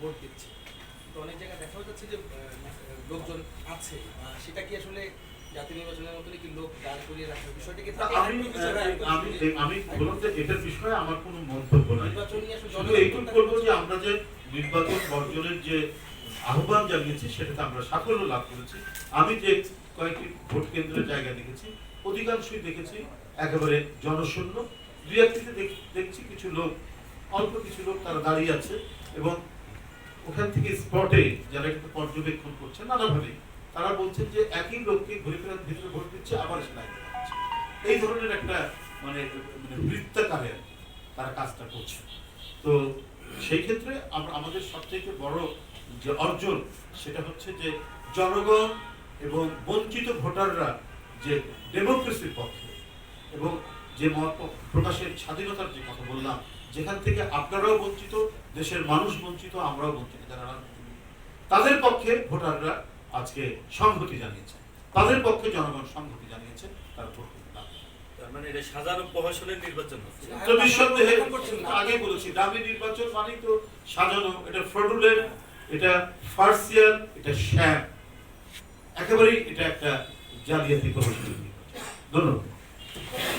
Vote দিচ্ছে। তো অনেক জায়গায় দেখা যাচ্ছে যে লোকজন আছে সেটা কি আসলে জাতীয় নির্বাচনের কি লোক দাঁড় করিয়ে রাখার বিষয়টা কি আমি বললাম যে এটার বিষয়ে আমার কোনো মন্তব্য নাই। নির্বাচনী আসলে শুধু এইটুকু বলব যে আমরা যে নির্বাচন বর্জনের যে আহ্বান জানিয়েছি সেটাতে আমরা সাফল্য লাভ করেছি। আমি যে কয়েকটি ভোট কেন্দ্রের জায়গা দেখেছি অধিকাংশই দেখেছি একেবারে জনশূন্য। দুই একটিতে দেখছি কিছু লোক অল্প কিছু লোক তারা দাঁড়িয়ে আছে এবং ওখান থেকে স্পটে যারা একটু পর্যবেক্ষণ করছে, নানাভাবে তারা বলছেন যে একই লোককে ঘুরে ফেরার ভিতরে ভোট দিচ্ছে, আবার এই ধরনের একটা মানে মানে বৃত্তাকারে তারা কাজটা করছে। তো সেই ক্ষেত্রে আমাদের সবথেকে বড় যে অর্জন সেটা হচ্ছে যে জনগণ এবং বঞ্চিত ভোটাররা যে ডেমোক্রেসির পক্ষে এবং যে মত প্রকাশের স্বাধীনতার যে কথা বললাম যেখান থেকে আপনারাও বঞ্চিত দেশের মানুষ বঞ্চিত আমরাও বঞ্চিত যারা তাদের পক্ষে ভোটাররা আজকে সংহতি জানিয়েছে তাদের পক্ষে জনগণ সংহতি জানিয়েছে তারা ভোট মানে এটা সাজানো প্রহসনের নির্বাচন হচ্ছে। তো নিঃসন্দেহে এখন আগে বলেছি দামি নির্বাচন মানেই তো সাজানো এটা ফ্রডুলেন্ট এটা ফার্সিয়াল এটা শ্যাম। একেবারেই এটা একটা জালিয়াতি প্রহসনের ধন্যবাদ।